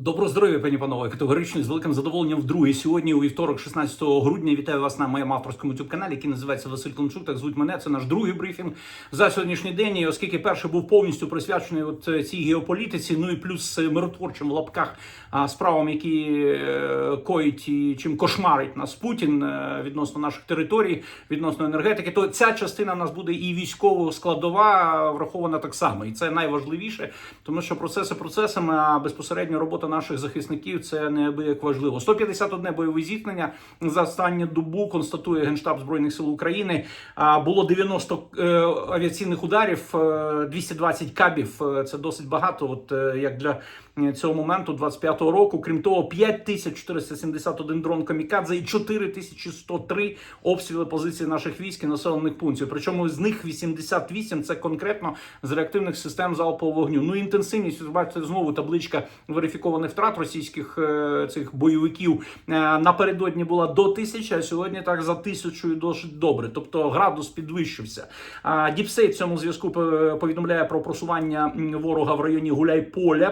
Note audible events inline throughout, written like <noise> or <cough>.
Доброго здоров'я, пані панове. Категорично з великим задоволенням вдруге. Сьогодні, у вівторок, 16 грудня, вітаю вас на моєму авторському youtube каналі, який називається Василь Климчук. Так звуть мене. Це наш другий брифінг за сьогоднішній день. І оскільки перший був повністю присвячений от е, цій геополітиці, ну і плюс е, миротворчим в лапках справам, які е, коїть і чим кошмарить нас Путін відносно наших територій, відносно енергетики, то ця частина в нас буде і військово складова врахована так само. І це найважливіше, тому що процеси процесами, а безпосередньо робота наших захисників це неабияк важливо. 151 бойове зіткнення за останню добу констатує генштаб збройних сил України. Було 90 е, авіаційних ударів, е, 220 кабів. Е, Це досить багато. От е, як для е, цього моменту, 25-го року. Крім того, 5471 дрон камікадзе і 4103 обстріли позицій наших військ і населених пунктів. Причому з них 88 це конкретно з реактивних систем залпового вогню. Ну інтенсивність бачите знову табличка верифікованих втрат російських е, цих бойовиків е, напередодні була до тисячі, а сьогодні так за тисячою досить добре. Тобто градус підвищився. А Діпсей в цьому зв'язку е, повідомляє про просування ворога в районі Гуляйполя,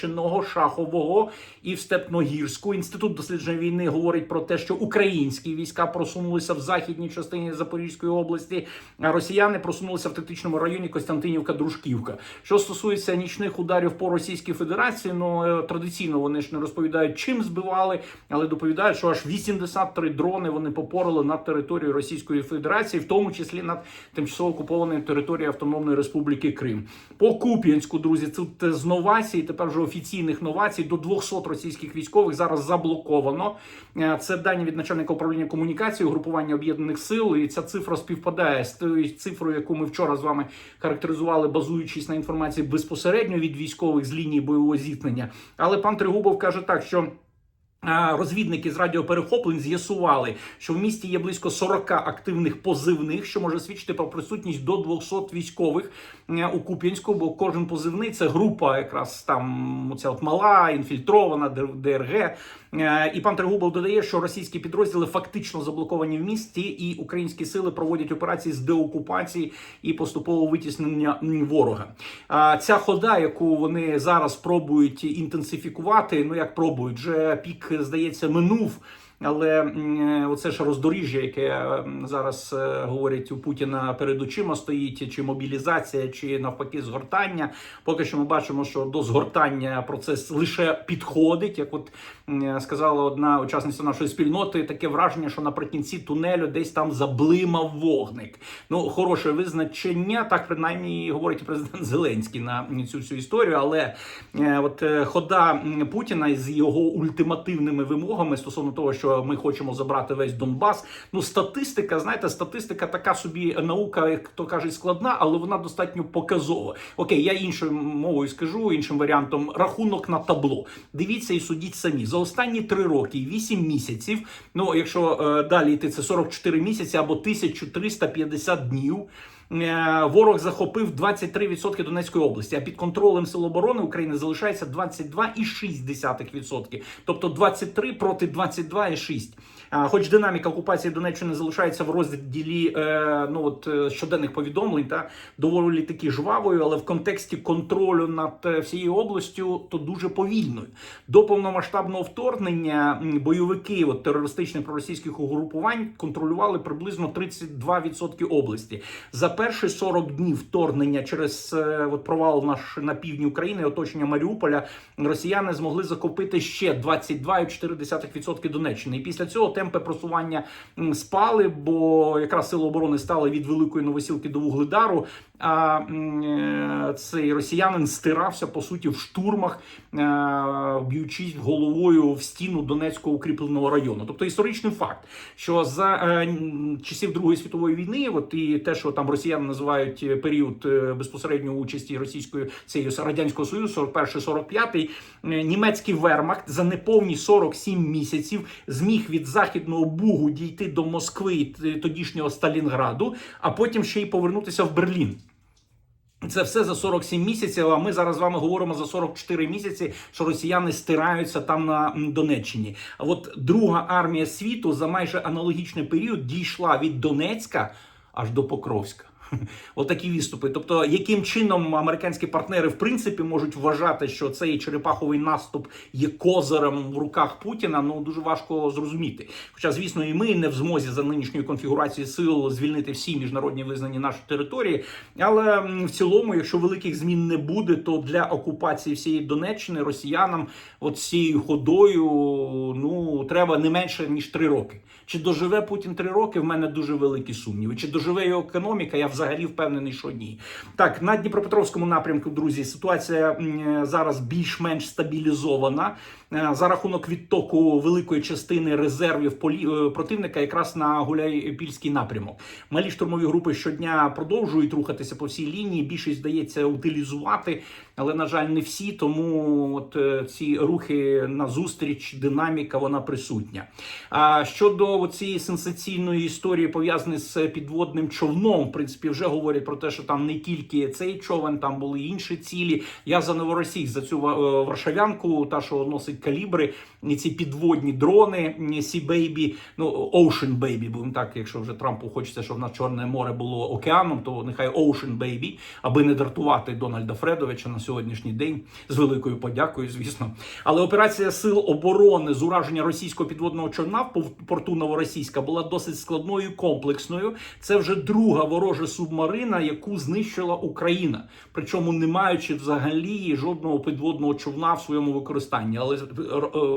Предтеченого, Шахового і в Степногірську. Інститут дослідження війни говорить про те, що українські війська просунулися в західній частині Запорізької області, а росіяни просунулися в тактичному районі Костянтинівка-Дружківка. Що стосується нічних ударів по Російській Федерації, ну е, традиційно вони ж не розповідають, чим збивали, але доповідають, що аж 83 дрони вони попорали над територією Російської Федерації, в тому числі над тимчасово окупованою територією Автономної Республіки Крим. По Куп'янську, друзі, тут е, з новацій, тепер вже офіційних новацій, до 200 російських військових зараз заблоковано. Е, Це дані від начальника управління комунікації угрупування об'єднаних сил, і ця цифра співпадає з тою цифрою, яку ми вчора з вами характеризували, базуючись на інформації безпосередньо від військових з лінії бойового зіткнення. Але пан Тригубов каже так, що. Розвідники з радіоперехоплень з'ясували, що в місті є близько 40 активних позивних, що може свідчити про присутність до 200 військових у Куп'янську, бо кожен позивний це група, якраз там оця от мала, інфільтрована ДРГ. Е, І пан Трегубов додає, що російські підрозділи фактично заблоковані в місті, і українські сили проводять операції з деокупації і поступового витіснення ворога. А ця хода, яку вони зараз пробують інтенсифікувати, ну як пробують, вже пік здається минув. Але м, оце ж роздоріжжя, яке зараз е, говорять у Путіна перед очима стоїть, чи мобілізація, чи навпаки згортання. Поки що ми бачимо, що до згортання процес лише підходить. Як от сказала одна учасниця нашої спільноти, таке враження, що наприкінці тунелю десь там заблимав вогник. Ну, хороше визначення, так принаймні говорить президент Зеленський на цю всю історію. Але е, от е, хода Путіна з його ультимативними вимогами стосовно того, що ми хочемо забрати весь Донбас. Ну, статистика, знаєте, статистика така собі наука, як то кажуть, складна, але вона достатньо показова. Окей, я іншою мовою скажу, іншим варіантом рахунок на табло. Дивіться і судіть самі. За останні три роки, вісім місяців. Ну, якщо е, далі йти, це 44 місяці або 1350 днів. Е, Ворог захопив 23% Донецької області, а під контролем Сил оборони України залишається 22,6%. Тобто 23 проти 22,6%. Хоч динаміка окупації Донеччини залишається в розділі е, ну от е, щоденних повідомлень, та доволі таки жвавою, але в контексті контролю над е, всією областю то дуже повільною. До повномасштабного вторгнення бойовики от, терористичних проросійських угрупувань контролювали приблизно 32% області. За перші 40 днів вторгнення через от, провал наш на півдні України, оточення Маріуполя, росіяни змогли закупити ще 22,4% Донеччини. І після цього темпи просування спали, бо якраз сили оборони стали від великої новосілки до вугледару. А е, цей росіянин стирався по суті в штурмах, е, б'ючись головою в стіну Донецького укріпленого району. Тобто історичний факт, що за е, часів Другої світової війни, от і те, що там росіяни називають період е, безпосередньо участі російської цієї радянського союзу, 41-45, е, німецький вермахт за неповні 47 місяців зміг від західного бугу дійти до Москви тодішнього Сталінграду, а потім ще й повернутися в Берлін. Це все за 47 місяців. А ми зараз з вами говоримо за 44 місяці, що росіяни стираються там на Донеччині. А от друга армія світу за майже аналогічний період дійшла від Донецька аж до Покровська. <laughs> Отакі відступи. Тобто, яким чином американські партнери в принципі можуть вважати, що цей черепаховий наступ є козирем в руках Путіна, ну дуже важко зрозуміти. Хоча, звісно, і ми не в змозі за нинішньої конфігурації сил звільнити всі міжнародні визнані наші території. Але в цілому, якщо великих змін не буде, то для окупації всієї Донеччини росіянам от цією ходою ну треба не менше ніж три роки. Чи доживе Путін три роки? В мене дуже великі сумніви. Чи доживе його економіка? Я взагалі впевнений, що ні. Так, на Дніпропетровському напрямку, друзі, ситуація зараз більш-менш стабілізована Е, за рахунок відтоку великої частини резервів е, противника, якраз на Гуляйпільський напрямок. Малі штурмові групи щодня продовжують рухатися по всій лінії. Більшість здається утилізувати, але на жаль, не всі. Тому от е, ці рухи на зустріч, динаміка вона присутня. А щодо цієї сенсаційної історії, пов'язаної з підводним човном, в принципі, вже говорять про те, що там не тільки цей човен, там були інші цілі. Я за новоросійськ за цю е, варшавянку, та що носить калібри, і ці підводні дрони, Сі Бейбі, ну Ocean Baby, будемо так, якщо вже Трампу хочеться, щоб в нас Чорне море було океаном, то нехай Ocean Baby, аби не дратувати Дональда Фредовича на сьогоднішній день з великою подякою, звісно. Але операція сил оборони з ураження російського підводного човна в порту Новоросійська була досить складною і комплексною. Це вже друга ворожа субмарина, яку знищила Україна, причому не маючи взагалі жодного підводного човна в своєму використанні. Але е,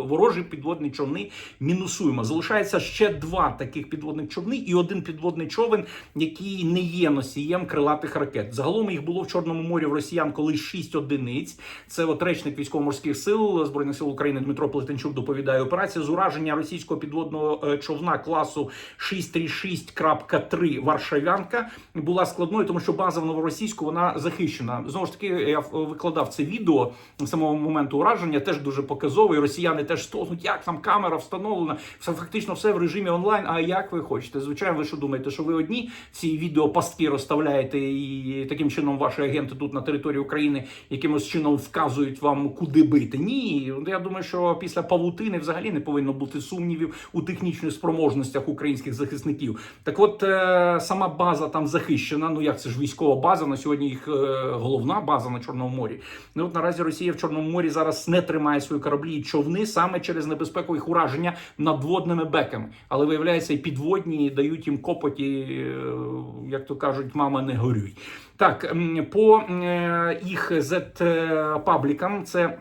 ворожі підводні човни мінусуємо. Залишається ще два таких підводних човни і один підводний човен, який не є носієм крилатих ракет. Загалом їх було в Чорному морі в росіян колись 6 одиниць. Це от речник військово-морських сил збройних сил України Дмитро Плетенчук доповідає. Операція з ураження російського підводного е, човна класу 636.3 Варшавянка була складною, тому що база в новоросійську вона захищена. Знову ж таки, я викладав це відео самого моменту ураження. Теж дуже показовий. Росіяни теж стогнуть, як там камера встановлена. Все фактично все в режимі онлайн. А як ви хочете? Звичайно, ви що думаєте, що ви одні ці відео пастки розставляєте, і таким чином ваші агенти тут на території України якимось чином вказують вам, куди бити? Ні, я думаю, що після павутини взагалі не повинно бути сумнівів у технічних спроможностях українських захисників. Так, от е, сама база там захищена. Ну як це ж військова база на сьогодні їх е, головна база на Чорному морі. Ну от наразі Росія в Чорному морі зараз не тримає свої кораблі і човни саме через небезпеку їх ураження надводними беками. Але виявляється, і підводні дають їм копоті, е, як то кажуть, мама не горюй. Так, по їх Z-паблікам це.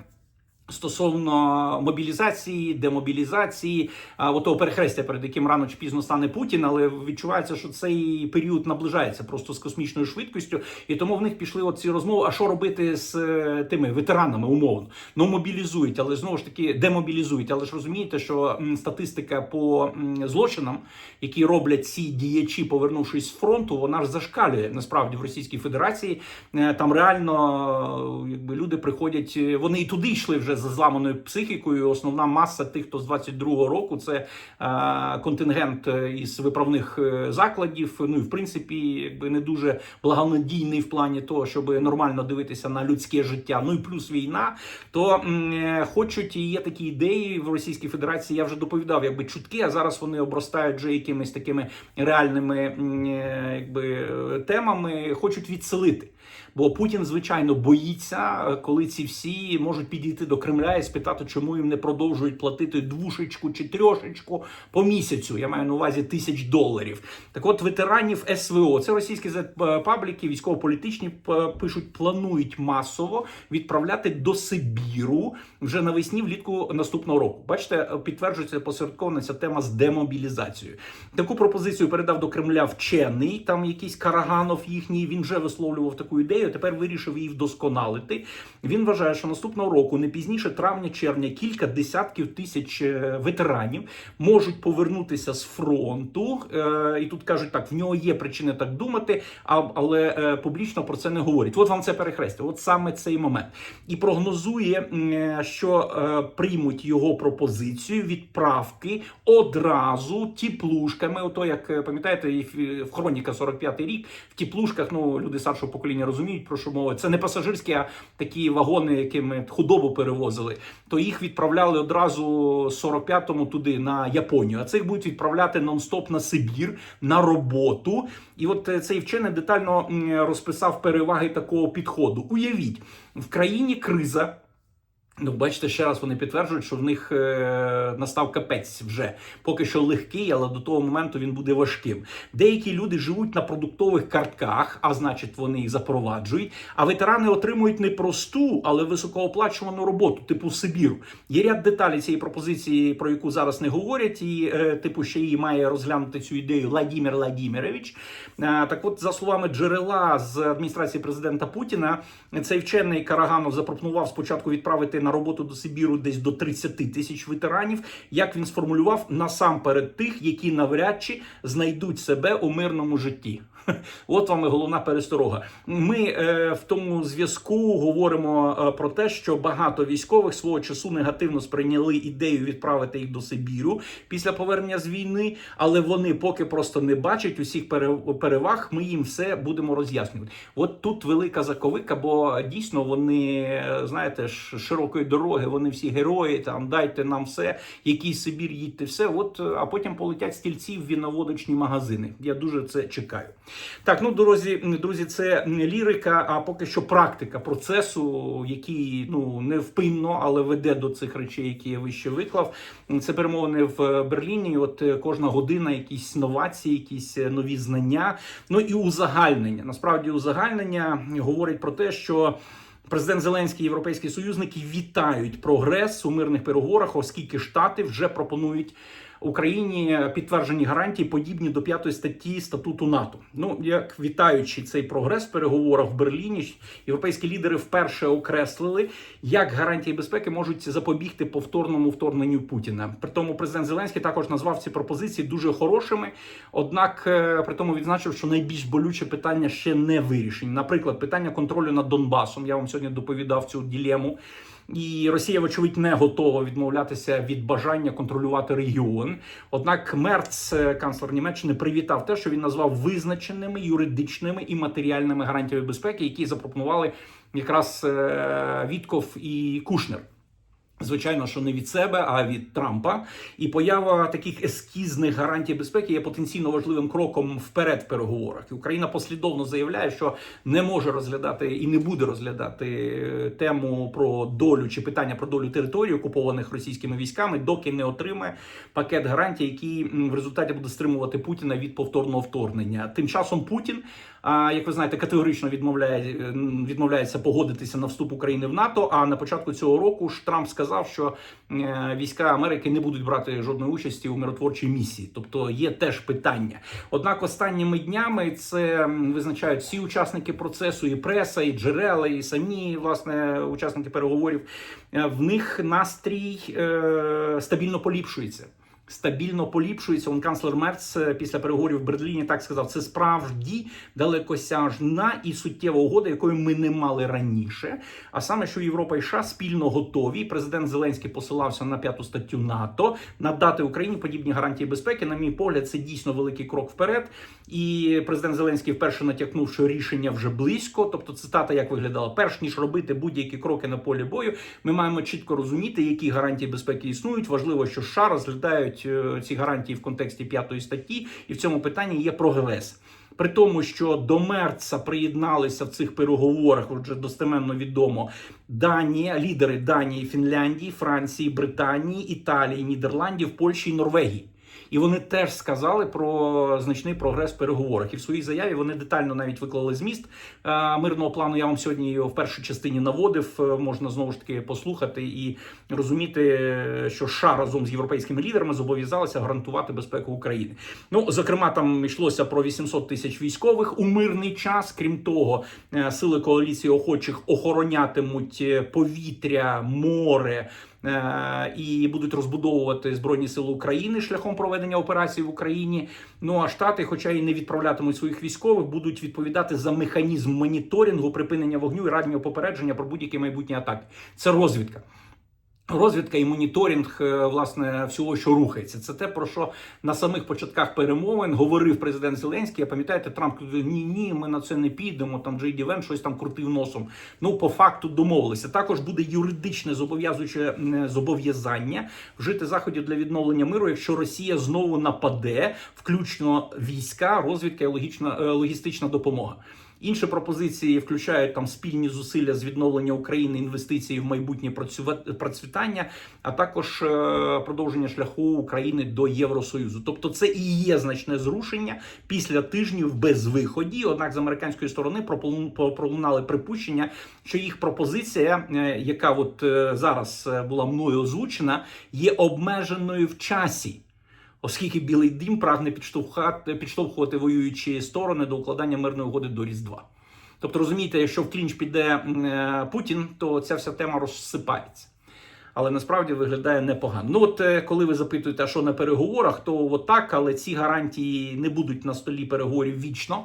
Стосовно мобілізації, демобілізації, отого перехрестя, перед яким рано чи пізно стане Путін, але відчувається, що цей період наближається просто з космічною швидкістю, і тому в них пішли оці розмови. А що робити з е, тими ветеранами умовно? Ну мобілізують, але знову ж таки демобілізують. Але ж розумієте, що статистика по злочинам, які роблять ці діячі, повернувшись з фронту, вона ж зашкалює насправді в Російській Федерації. Е, Там реально е, якби люди приходять, вони і туди йшли вже за зламаною психікою. Основна маса тих, хто з 22-го року, це е, контингент е, із виправних е, закладів. Ну і в принципі, якби не дуже благонадійний в плані того, щоб нормально дивитися на людське життя. Ну і плюс війна. То м, хочуть є такі ідеї в Російській Федерації. Я вже доповідав, якби чутки, а зараз вони обростають вже якимись такими реальними якби темами. Хочуть відселити. Бо Путін, звичайно, боїться, е, коли ці всі можуть підійти до Кремля і спитати, чому їм не продовжують платити двушечку чи трьошечку по місяцю. Я маю на увазі тисяч доларів. Так от ветеранів СВО, це російські зет- пабліки, військово-політичні пишуть, планують масово відправляти до Сибіру вже навесні влітку наступного року. Бачите, підтверджується посередкована ця тема з демобілізацією. Таку пропозицію передав до Кремля вчений, там якийсь Караганов їхній. Він вже висловлював таку ідею. Тепер вирішив її вдосконалити. Він вважає, що наступного року, не пізніше травня-червня, кілька десятків тисяч е, ветеранів можуть повернутися з фронту. Е, І тут кажуть, так в нього є причини так думати, але е, публічно про це не говорять. От вам це перехрестя. От саме цей момент. І прогнозує, що приймуть його пропозицію відправки одразу теплушками. Ото як пам'ятаєте, в хроніка 45-й рік в теплушках, ну люди старшого покоління Україні розуміють, про що мова. Це не пасажирські, а такі вагони, якими худобу перевозили. То їх відправляли одразу 45-му туди на Японію. А цих будуть відправляти нон-стоп на Сибір на роботу. І от е, цей вчений детально розписав переваги такого підходу. Уявіть, в країні криза. Ну, бачите, ще раз вони підтверджують, що в них е, настав капець вже поки що легкий, але до того моменту він буде важким. Деякі люди живуть на продуктових картках, а значить, вони їх запроваджують. А ветерани отримують не просту, але високооплачувану роботу, типу Сибіру. Є ряд деталей цієї пропозиції, про яку зараз не говорять, і е, типу ще її має розглянути цю ідею Владимир Владимирович. Е, так, от, за словами джерела з адміністрації президента Путіна, цей вчений Караганов запропонував спочатку відправити на роботу до Сибіру десь до 30 тисяч ветеранів. Як він сформулював, насамперед тих, які навряд чи знайдуть себе у мирному житті. <laughs> От вам і головна пересторога. Ми е, в тому зв'язку говоримо е, про те, що багато військових свого часу негативно сприйняли ідею відправити їх до Сибіру після повернення з війни, але вони поки просто не бачать усіх пере- переваг. Ми їм все будемо роз'яснювати. От тут велика заковика, бо дійсно вони е, знаєте широкої дороги. Вони всі герої. Там дайте нам все, який Сибір, їдьте все. От е, а потім полетять стільці в віноводочні магазини. Я дуже це чекаю. Так, ну друзі, друзі, це не лірика, а поки що практика процесу, який ну невпинно, але веде до цих речей, які я вище виклав. Це перемовини в Берліні. От е, кожна година якісь новації, якісь е, нові знання. Ну і узагальнення. Насправді, узагальнення говорить про те, що. Президент Зеленський і європейські союзники вітають прогрес у мирних переговорах, оскільки штати вже пропонують Україні підтверджені гарантії, подібні до п'ятої статті статуту НАТО. Ну як вітаючи цей прогрес в переговорах в Берліні, європейські лідери вперше окреслили, як гарантії безпеки можуть запобігти повторному вторгненню Путіна. При тому президент Зеленський також назвав ці пропозиції дуже хорошими. Однак е, при тому відзначив, що найбільш болюче питання ще не вирішені. Наприклад, питання контролю над Донбасом. Я вам сьогодні доповідав цю ділему. І Росія, вочевидь, не готова відмовлятися від бажання контролювати регіон. Однак Мерц, е, канцлер Німеччини, привітав те, що він назвав визначеними юридичними і матеріальними гарантіями безпеки, які запропонували якраз е, Вітков і Кушнер. Звичайно, що не від себе, а від Трампа. І поява таких ескізних гарантій безпеки є потенційно важливим кроком вперед в переговорах. І Україна послідовно заявляє, що не може розглядати і не буде розглядати е, тему про долю чи питання про долю територій, окупованих російськими військами, доки не отримає пакет гарантій, який в результаті буде стримувати Путіна від повторного вторгнення. Тим часом Путін, як ви знаєте, категорично відмовляє е, відмовляється погодитися на вступ України в НАТО. А на початку цього року ж Трамп сказав, що е, війська Америки не будуть брати жодної участі у миротворчій місії. Тобто є теж питання. Однак останніми днями це визначають всі учасники процесу, і преса, і джерела, і самі власне учасники переговорів. Е, В них настрій е, стабільно поліпшується. Стабільно поліпшується. Он канцлер Мерц е, після переговорів в Берліні так сказав: це справді далекосяжна і суттєва угода, якої ми не мали раніше. А саме, що Європа і США спільно готові. Президент Зеленський посилався на п'яту статтю НАТО надати Україні подібні гарантії безпеки. На мій погляд, це дійсно великий крок вперед. І президент Зеленський вперше натякнув, що рішення вже близько. Тобто, цитата як виглядала: перш ніж робити будь-які кроки на полі бою, ми маємо чітко розуміти, які гарантії безпеки існують. Важливо, що США розглядають е, ці гарантії в контексті п'ятої статті, і в цьому питанні є прогрес. При тому, що до Мерца приєдналися в цих переговорах, вже достеменно відомо Данія, лідери Данії, Фінляндії, Франції, Британії, Італії, Нідерландів, Польщі і Норвегії. І вони теж сказали про значний прогрес в переговорах. І в своїй заяві вони детально навіть виклали зміст е, мирного плану. Я вам сьогодні його в першій частині наводив. Е, Можна знову ж таки послухати і розуміти, що США разом з європейськими лідерами зобов'язалися гарантувати безпеку України. Ну зокрема, там йшлося про 800 тисяч військових у мирний час. Крім того, е, сили коаліції охочих охоронятимуть повітря, море. Е, і будуть розбудовувати збройні сили України шляхом проведення операцій в Україні. Ну а штати, хоча і не відправлятимуть своїх військових, будуть відповідати за механізм моніторингу, припинення вогню і раннього попередження про будь-які майбутні атаки. Це розвідка. Розвідка і моніторинг е, власне всього, що рухається, це те про що на самих початках перемовин говорив президент Зеленський. А пам'ятаєте, Трамп ні, ні, ми на це не підемо. Там Джей Ді Вен щось там крутив носом. Ну по факту домовилися. Також буде юридичне зобов'язуюче зобов'язання вжити заходів для відновлення миру, якщо Росія знову нападе, включно війська, розвідка і логічна е, логістична допомога. Інші пропозиції включають там спільні зусилля з відновлення України, інвестиції в майбутнє процвітання, а також е, продовження шляху України до Євросоюзу. Тобто, це і є значне зрушення після тижнів без виході. Однак з американської сторони пролунали припущення, що їх пропозиція, е, яка от е, зараз була мною озвучена, є обмеженою в часі. Оскільки Білий Дім прагне підштовхати, підштовхувати воюючі сторони до укладання мирної угоди до Різдва. Тобто, розумієте, якщо в клінч піде е, Путін, то ця вся тема розсипається. Але насправді виглядає непогано. Ну от е, коли ви запитуєте, а що на переговорах, то отак, так, але ці гарантії не будуть на столі переговорів вічно.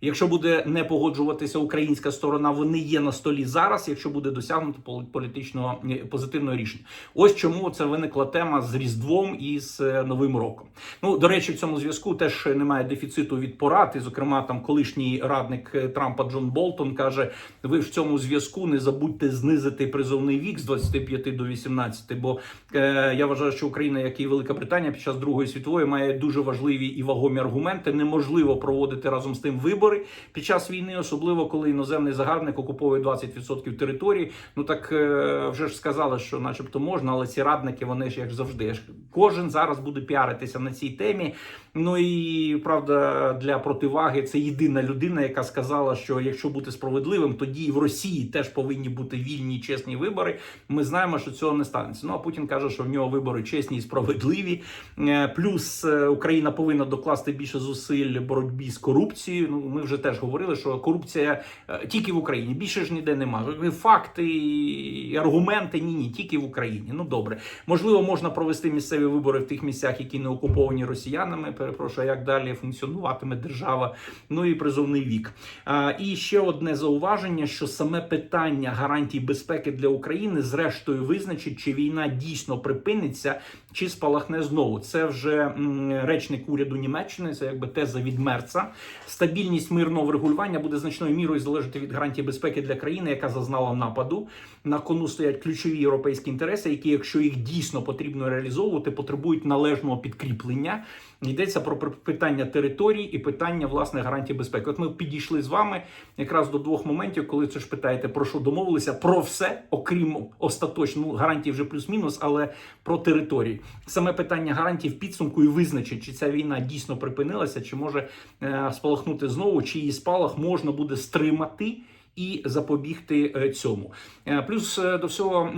Якщо буде не погоджуватися українська сторона, вони є на столі зараз. Якщо буде досягнуто пол- політичного е, позитивного рішення, ось чому це виникла тема з Різдвом і з е, Новим роком. Ну до речі, в цьому зв'язку теж немає дефіциту від порад. І, зокрема, там колишній радник е, Трампа Джон Болтон каже: ви в цьому зв'язку не забудьте знизити призовний вік з 25 до 18, Бо е, я вважаю, що Україна, як і Велика Британія, під час Другої світової має дуже важливі і вагомі аргументи. Неможливо проводити разом з тим вибори під час війни, особливо коли іноземний загарбник окуповує 20% території. Ну так е, вже ж сказали, що, начебто, можна, але ці радники, вони ж як завжди. Кожен зараз буде піаритися на цій темі. Ну і правда, для противаги це єдина людина, яка сказала, що якщо бути справедливим, тоді і в Росії теж повинні бути вільні і чесні вибори. Ми знаємо, що цього не станеться. Ну а Путін каже, що в нього вибори чесні і справедливі. Е, Плюс е, Україна повинна докласти більше зусиль боротьбі з корупцією. Ну ми вже теж говорили, що корупція е, тільки в Україні. Більше ж ніде немає. Факти і аргументи ні, ні, тільки в Україні. Ну добре, можливо, можна провести місцеві вибори в тих місцях, які не окуповані росіянами. Перепрошую, як далі функціонуватиме держава. Ну і призовний вік. А, і ще одне зауваження: що саме питання гарантій безпеки для України, зрештою, визначить, чи війна дійсно припиниться, чи спалахне знову. Це вже м, речник уряду Німеччини. Це якби теза від Мерца. Стабільність мирного врегулювання буде значною мірою залежати від гарантії безпеки для країни, яка зазнала нападу. На кону стоять ключові європейські інтереси, які, якщо їх дійсно потрібно реалізовувати, потребують належного підкріплення. Йдеться про питання територій і питання власне гарантій безпеки. От ми підійшли з вами якраз до двох моментів, коли це ж питаєте про що домовилися, про все, окрім остаточно ну, гарантій вже плюс-мінус, але про території. Саме питання гарантій в підсумку і визначить, чи ця війна дійсно припинилася, чи може е, спалахнути знову, чи її спалах можна буде стримати. І запобігти е, цьому. Е, Плюс е, до всього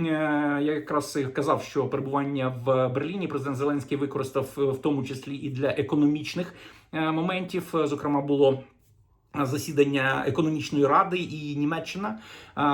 я якраз казав, що перебування в Берліні президент Зеленський використав в тому числі і для економічних моментів. Зокрема, було. Засідання економічної ради і Німеччина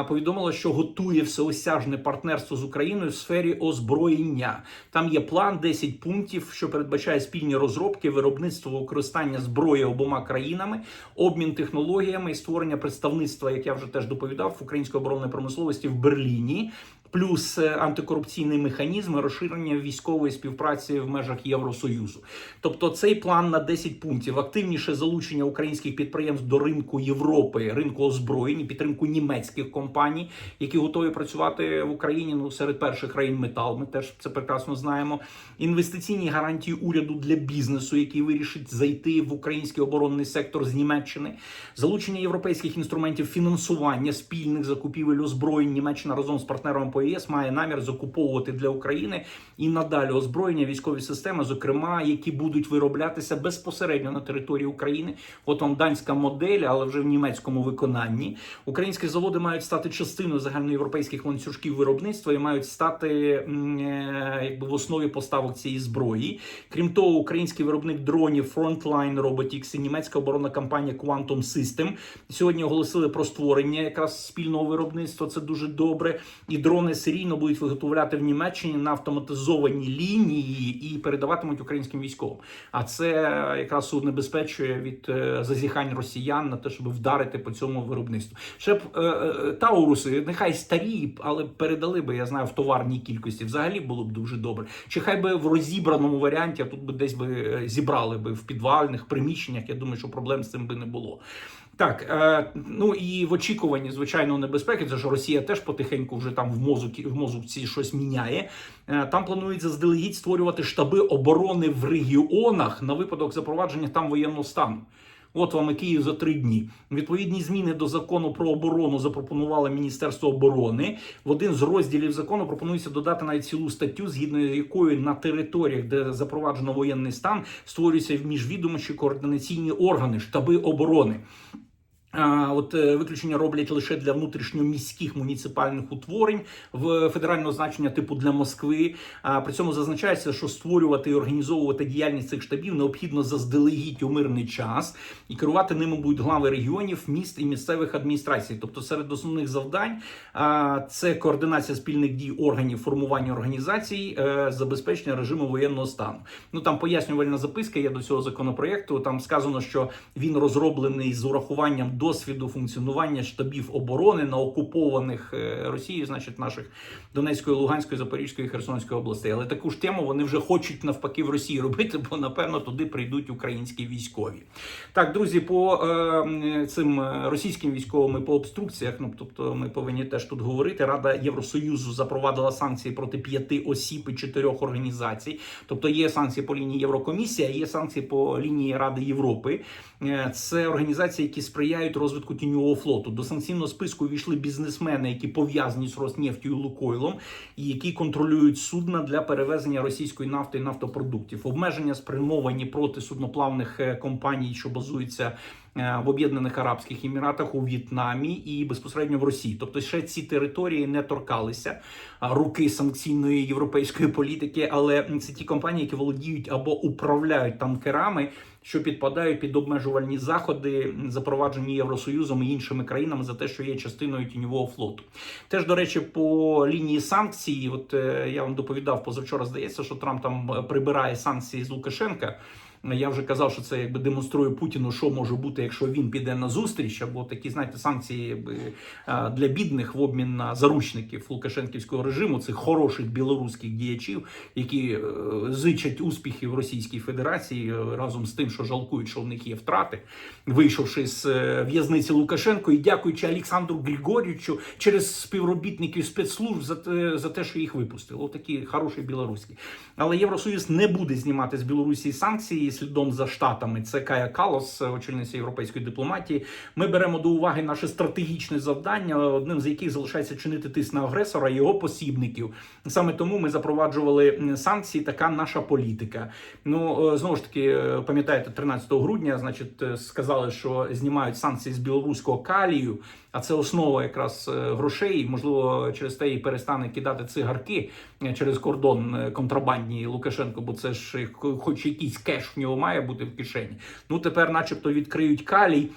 повідомила, що готує всеосяжне партнерство з Україною в сфері озброєння. Там є план 10 пунктів, що передбачає спільні розробки, виробництво використання зброї обома країнами, обмін технологіями і створення представництва, як я вже теж доповідав, української оборонної промисловості в Берліні. Плюс е, антикорупційний механізм розширення військової співпраці в межах Євросоюзу. Тобто цей план на 10 пунктів активніше залучення українських підприємств до ринку Європи, ринку озброєнь, підтримку німецьких компаній, які готові працювати в Україні. Ну серед перших країн метал. Ми теж це прекрасно знаємо. Інвестиційні гарантії уряду для бізнесу, який вирішить зайти в український оборонний сектор з Німеччини, залучення європейських інструментів фінансування спільних закупівель озброєнь. Німеччина разом з партнерами ЄС має намір закуповувати для України і надалі озброєння військові системи, зокрема, які будуть вироблятися безпосередньо на території України. От вам данська модель, але вже в німецькому виконанні. Українські заводи мають стати частиною загальноєвропейських ланцюжків виробництва і мають стати е, якби в основі поставок цієї зброї. Крім того, український виробник дронів Frontline Robotics і німецька оборонна компанія Quantum System сьогодні оголосили про створення якраз спільного виробництва. Це дуже добре. І дрони вони серійно будуть виготовляти в Німеччині на автоматизованій лінії і передаватимуть українським військовим. А це якраз небезпечує від е, зазіхань росіян на те, щоб вдарити по цьому виробництву. Ще б е, е, Тауруси, нехай старі, але передали би, я знаю, в товарній кількості. Взагалі було б дуже добре. Чи хай би в розібраному варіанті, а тут би десь би зібрали би в підвальних приміщеннях. Я думаю, що проблем з цим би не було. Так, е, ну і в очікуванні звичайно небезпеки, це ж Росія теж потихеньку вже там в мозок в мозуці щось міняє. Е, там планують заздалегідь створювати штаби оборони в регіонах на випадок запровадження там воєнного стану. От вам і Київ за три дні. Відповідні зміни до закону про оборону запропонувало Міністерство оборони. В один з розділів закону пропонується додати навіть цілу статтю, згідно якою на територіях, де запроваджено воєнний стан, створюються міжвідомчі координаційні органи, штаби оборони. От е, виключення роблять лише для внутрішньоміських муніципальних утворень в федерального значення, типу для Москви. При цьому зазначається, що створювати і організовувати діяльність цих штабів необхідно заздалегідь у мирний час, і керувати ними будуть глави регіонів, міст і місцевих адміністрацій. Тобто, серед основних завдань це координація спільних дій органів формування організацій, е, забезпечення режиму воєнного стану. Ну там пояснювальна записка є до цього законопроекту. Там сказано, що він розроблений з урахуванням досвіду функціонування штабів оборони на окупованих е, Росією, значить, наших Донецької, Луганської, Запорізької, Херсонської областей. Але таку ж тему вони вже хочуть навпаки в Росії робити, бо напевно туди прийдуть українські військові. Так, друзі, по е, цим російським військовим і по обструкціях. Ну тобто, ми повинні теж тут говорити. Рада Євросоюзу запровадила санкції проти п'яти осіб і чотирьох організацій. Тобто є санкції по лінії Єврокомісія, є санкції по лінії Ради Європи. Е, Це організації, які сприяють розвитку тіньового флоту. До санкційного списку увійшли бізнесмени, які пов'язані з Роснефтю і Лукойлом, і які контролюють судна для перевезення російської нафти і нафтопродуктів. Обмеження спрямовані проти судноплавних е, компаній, що базуються. е, В Об'єднаних Арабських Еміратах у В'єтнамі і безпосередньо в Росії, тобто ще ці території не торкалися руки санкційної європейської <laughs> політики, але це ті компанії, які володіють або управляють танкерами, що підпадають під обмежувальні заходи, запроваджені Євросоюзом і іншими країнами за те, що є частиною тіньового флоту. Теж до речі, по лінії санкцій, от е, я вам доповідав позавчора, здається, що Трамп там е, прибирає санкції з Лукашенка. Я вже казав, що це якби демонструє Путіну, що може бути, якщо він піде на зустріч, або такі, знаєте, санкції для бідних в обмін на заручників лукашенківського режиму, цих хороших білоруських діячів, які е, зичать успіхів Російській Федерації е, разом з тим, що жалкують, що в них є втрати, вийшовши з е, в'язниці Лукашенко і дякуючи Олександру Григорівичу через співробітників спецслужб за те, за те, що їх випустили. Отакі хороші білоруські. Але Євросоюз не буде знімати з Білорусі санкції слідом за штатами. Це Кая Калос, очільниця європейської дипломатії. Ми беремо до уваги наше стратегічне завдання, одним з яких залишається чинити тиск на агресора і його посібників. Саме тому ми запроваджували санкції. Така наша політика. Ну е, знову ж таки, е, пам'ятаєте, 13 грудня, значить, е, сказали, що знімають санкції з білоруського калію. А це основа якраз грошей. Можливо, через те і перестане кидати цигарки через кордон контрабандні Лукашенко, бо це ж хоч якийсь кеш нього має бути в кишені. Ну тепер, начебто, відкриють калій.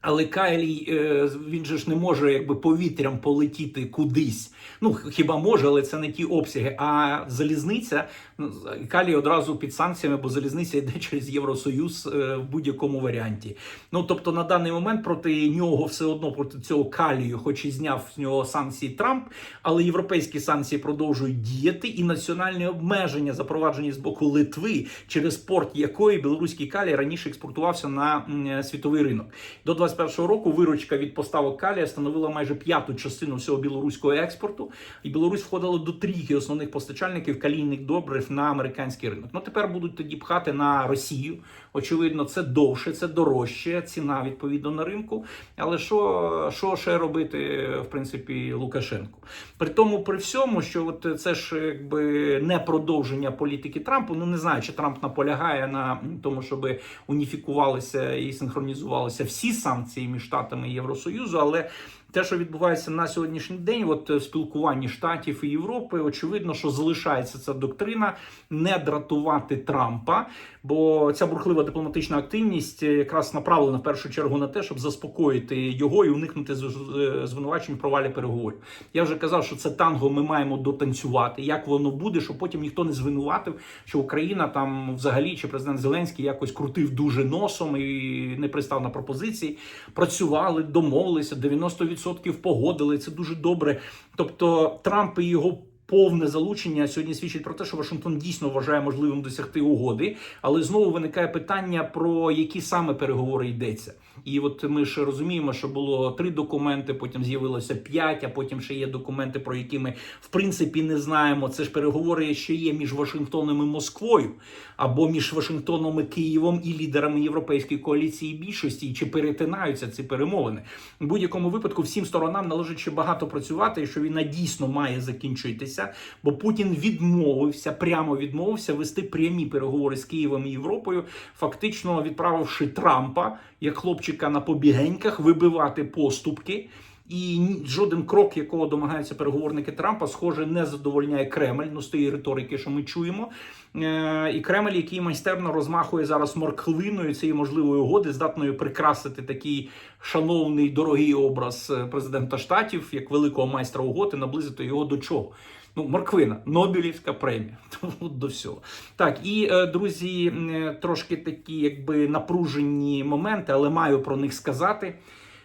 Але Кайлій, е, він же ж не може якби повітрям полетіти кудись. Ну хіба може, але це не ті обсяги. А залізниця ну, Калій одразу під санкціями, бо залізниця йде <laughs> через Євросоюз е, в будь-якому варіанті. Ну тобто на даний момент проти нього все одно проти цього калію, хоч і зняв з нього санкції Трамп, але європейські санкції продовжують діяти, і національні обмеження запроваджені з боку Литви, через порт якої білоруський калій раніше експортувався на е, світовий ринок. До 21 року виручка від поставок калія становила майже п'яту частину всього білоруського експорту, і Білорусь входила до трійки основних постачальників калійних добрив на американський ринок. Ну тепер будуть тоді пхати на Росію. Очевидно, це довше, це дорожче, ціна відповідно на ринку. Але що, що ще робити, в принципі, Лукашенку? При тому, при всьому, що от це ж якби не продовження політики Трампу. Ну не знаю, чи Трамп наполягає на тому, щоб уніфікувалися і синхронізувалися всі санкції між штатами і Євросоюзу, але те, що відбувається на сьогоднішній день, от е, в спілкуванні штатів і Європи, очевидно, що залишається ця доктрина не дратувати Трампа, бо ця бурхлива дипломатична активність е, якраз направлена в першу чергу на те, щоб заспокоїти його і уникнути з- звинувачень провалі переговорів. Я вже казав, що це танго ми маємо дотанцювати. Як воно буде, щоб потім ніхто не звинуватив, що Україна там взагалі чи президент Зеленський якось крутив дуже носом і не пристав на пропозиції. Працювали, домовилися, 90% погодили. Це дуже добре. Тобто Трамп і його. Повне залучення сьогодні свідчить про те, що Вашингтон дійсно вважає можливим досягти угоди, але знову виникає питання про які саме переговори йдеться. І от ми ж розуміємо, що було три документи, потім з'явилося п'ять, а потім ще є документи, про які ми в принципі не знаємо. Це ж переговори ще є між Вашингтоном і Москвою, або між Вашингтоном і Києвом і лідерами європейської коаліції більшості, і чи перетинаються ці перемовини. В будь-якому випадку всім сторонам належить ще багато працювати, і що війна дійсно має закінчитися, бо Путін відмовився, прямо відмовився вести прямі переговори з Києвом і Європою, фактично відправивши Трампа як хлопчика на побігеньках вибивати поступки. І жоден крок, якого домагаються переговорники Трампа, схоже, не задовольняє Кремль. Ну з тієї риторики, що ми чуємо. Е, і Кремль, який майстерно розмахує зараз морквиною цієї можливої угоди, здатною прикрасити такий шановний дорогий образ е, президента штатів як великого майстра угоди, наблизити його до чого. Ну, морквина, Нобелівська премія. <laughs> От до всього. Так, і е, друзі, е, трошки такі, якби напружені моменти, але маю про них сказати.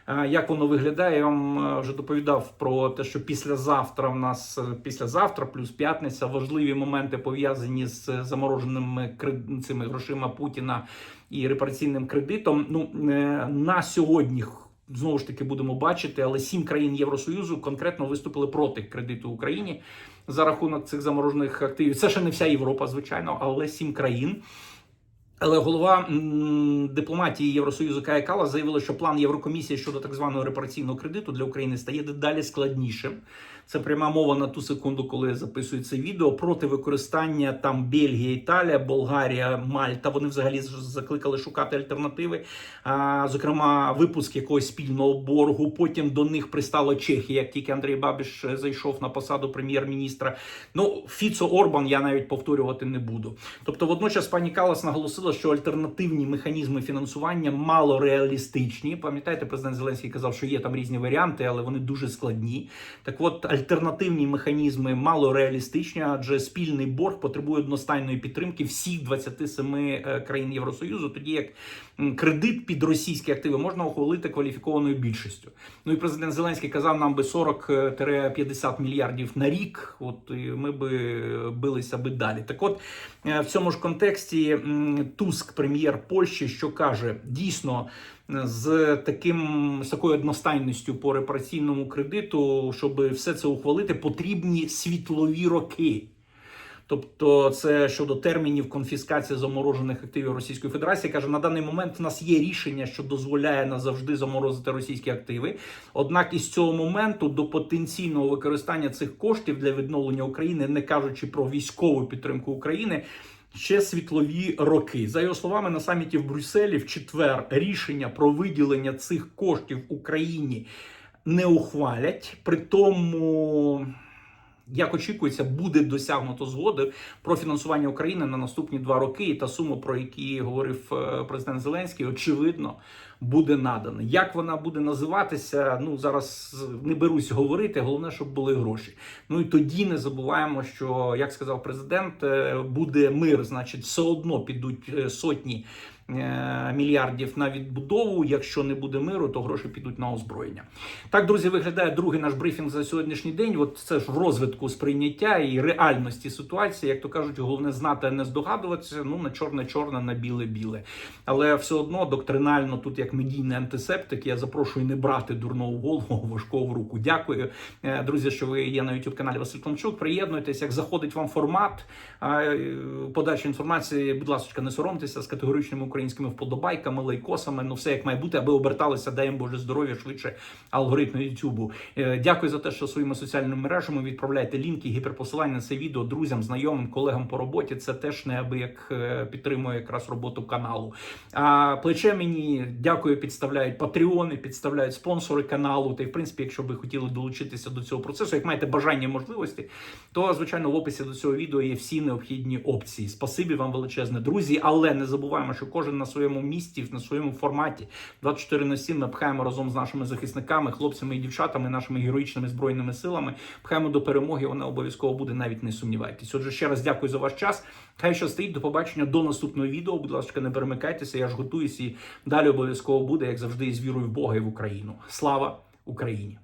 Е, Як воно виглядає, я вам вже доповідав про те, що післязавтра в нас післязавтра, плюс п'ятниця, важливі моменти пов'язані з замороженими цими грошима Путіна і репараційним кредитом. Ну на сьогодні знову ж таки будемо бачити, але сім країн Євросоюзу конкретно виступили проти кредиту Україні за рахунок цих заморожених активів. Це ще не вся Європа, звичайно, але сім країн. Але голова дипломатії Євросоюзу Кая Кала заявила, що план Єврокомісії щодо так званого репараційного кредиту для України стає дедалі складнішим. Це пряма мова на ту секунду, коли я записую це відео проти використання там Бельгія, Італія, Болгарія, Мальта. Вони взагалі закликали шукати альтернативи. А, зокрема, випуск якогось спільного боргу. Потім до них пристала Чехія, як тільки Андрій Бабіш е, зайшов на посаду прем'єр-міністра. Ну, Фіцо Орбан я навіть повторювати не буду. Тобто, водночас пані Калас наголосила, що альтернативні механізми фінансування мало реалістичні. Пам'ятаєте, президент Зеленський казав, що є там різні варіанти, але вони дуже складні. Так от, альтернативні механізми мало реалістичні, адже спільний борг потребує одностайної підтримки всіх 27 е, країн Євросоюзу, тоді як кредит під російські активи можна ухвалити кваліфікованою більшістю. Ну і президент Зеленський казав нам би 40-50 мільярдів на рік. От і ми би билися би далі. Так, от е, в цьому ж контексті Туск, прем'єр Польщі, що каже, дійсно. З таким з такою одностайністю по репараційному кредиту, щоб все це ухвалити, потрібні світлові роки. Тобто, це щодо термінів конфіскації заморожених активів Російської Федерації каже, на даний момент в нас є рішення, що дозволяє назавжди заморозити російські активи. Однак із цього моменту до потенційного використання цих коштів для відновлення України, не кажучи про військову підтримку України. Ще світлові роки за його словами на саміті в Брюсселі в четвер рішення про виділення цих коштів Україні не ухвалять. При тому як очікується, буде досягнуто згоди про фінансування України на наступні два роки. І та сума, про які говорив е, президент Зеленський, очевидно буде надана. Як вона буде називатися? Ну зараз не берусь говорити. Головне, щоб були гроші. Ну і тоді не забуваємо, що як сказав президент, е, буде мир, значить, все одно підуть е, сотні. Е, Мільярдів на відбудову. Якщо не буде миру, то гроші підуть на озброєння. Так, друзі, виглядає другий наш брифінг за сьогоднішній день. От це ж в розвитку сприйняття і реальності ситуації, як то кажуть, головне знати, а не здогадуватися. Ну на чорне, чорне, на біле, біле. Але все одно доктринально, тут як медійний антисептик, я запрошую не брати дурного в голову, важкого руку. Дякую, Е, друзі, що ви є на youtube каналі Василь Томчук. Приєднуйтесь, як заходить вам формат е, подачі інформації. Будь ласка, не соромтеся з категоричними українськими вподобайками, лайкосами, ну все як має бути, аби оберталися, дай їм Боже здоров'я швидше алгоритми Ютубу. Е, Дякую за те, що своїми соціальними мережами відправляєте лінки, гіперпосилання на це відео друзям, знайомим, колегам по роботі. Це теж неабияк е, підтримує якраз роботу каналу. А плече мені дякую, підставляють патреони, підставляють спонсори каналу. Та й в принципі, якщо ви хотіли долучитися до цього процесу, як маєте бажання і можливості, то звичайно в описі до цього відео є всі необхідні опції. Спасибі вам величезне, друзі. Але не забуваємо, що кожен на своєму місці, на своєму форматі 24 на 7 ми пхаємо разом з нашими захисниками, хлопцями і дівчатами, нашими героїчними збройними силами. Пхаємо до перемоги. Вона обов'язково буде, навіть не сумнівайтесь. Отже, ще раз дякую за ваш час. Хай що стоїть до побачення до наступного відео. Будь ласка, не перемикайтеся. Я ж готуюсь і далі обов'язково буде, як завжди, із вірою в Бога і в Україну. Слава Україні!